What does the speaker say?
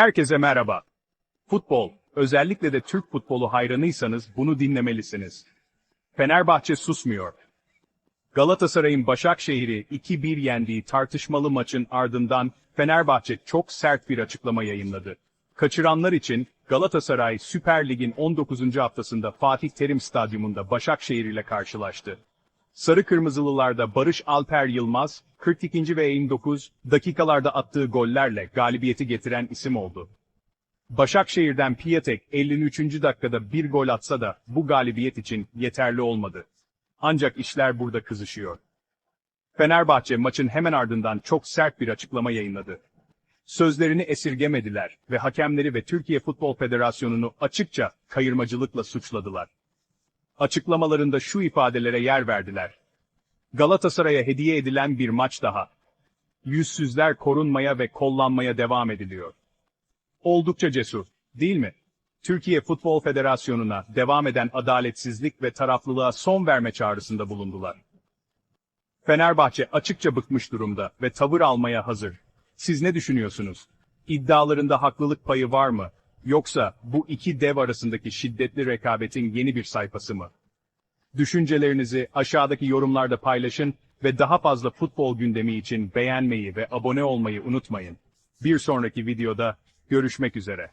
Herkese merhaba. Futbol, özellikle de Türk futbolu hayranıysanız bunu dinlemelisiniz. Fenerbahçe susmuyor. Galatasaray'ın Başakşehir'i 2-1 yendiği tartışmalı maçın ardından Fenerbahçe çok sert bir açıklama yayınladı. Kaçıranlar için Galatasaray Süper Lig'in 19. haftasında Fatih Terim Stadyumunda Başakşehir ile karşılaştı. Sarı Kırmızılılarda Barış Alper Yılmaz, 42. ve 29 dakikalarda attığı gollerle galibiyeti getiren isim oldu. Başakşehir'den Piatek 53. dakikada bir gol atsa da bu galibiyet için yeterli olmadı. Ancak işler burada kızışıyor. Fenerbahçe maçın hemen ardından çok sert bir açıklama yayınladı. Sözlerini esirgemediler ve hakemleri ve Türkiye Futbol Federasyonu'nu açıkça kayırmacılıkla suçladılar. Açıklamalarında şu ifadelere yer verdiler. Galatasaray'a hediye edilen bir maç daha. Yüzsüzler korunmaya ve kollanmaya devam ediliyor. Oldukça cesur, değil mi? Türkiye Futbol Federasyonu'na devam eden adaletsizlik ve taraflılığa son verme çağrısında bulundular. Fenerbahçe açıkça bıkmış durumda ve tavır almaya hazır. Siz ne düşünüyorsunuz? İddialarında haklılık payı var mı? Yoksa bu iki dev arasındaki şiddetli rekabetin yeni bir sayfası mı? Düşüncelerinizi aşağıdaki yorumlarda paylaşın ve daha fazla futbol gündemi için beğenmeyi ve abone olmayı unutmayın. Bir sonraki videoda görüşmek üzere.